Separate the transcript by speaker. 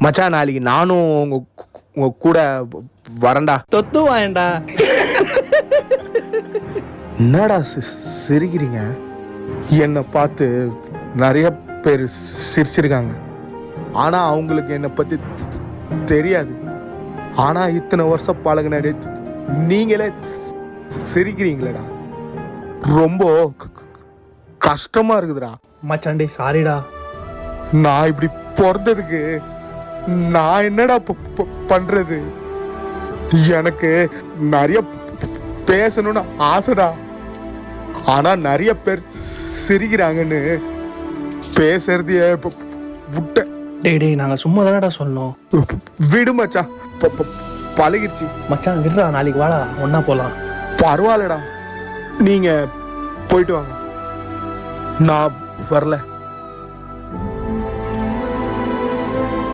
Speaker 1: மச்சான் நாளைக்கு நானும் உங்க உங்க கூட வ- வரேன்டா.
Speaker 2: தொத்து வாயண்டா
Speaker 1: என்னடா சிரிக்கிறீங்க? என்னை பார்த்து நிறைய பேர் சிரிச்சிருக்காங்க. ஆனா அவங்களுக்கு என்னை தெ- தெரியாது. ஆனா இத்தனை வருஷம் பழகின நீங்களே சிரிக்கிறீங்களேடா. ரொம்ப க- க- கஷ்டமா இருக்குதுடா.
Speaker 2: மச்சான் டேய் சாரிடா
Speaker 1: நான் இப்படி பிறந்ததுக்கு நான் என்னடா பண்றது? எனக்கு நிறைய பேசணும்னு ஆசைடா. ஆனா நிறைய பேர் சிரிக்கிறாங்கன்னு பேசுறதையே விட்டேன்.
Speaker 2: டேய் டேய் நாங்க சும்மா தானடா சொன்னோம்.
Speaker 1: விடு மச்சான். பழகிருச்சு.
Speaker 2: மச்சான் விடுறா நாளைக்கு வாடா ஒண்ணா போலாம்.
Speaker 1: பரவாயில்லடா. நீங்க போயிட்டு வாங்க. நான் வரல.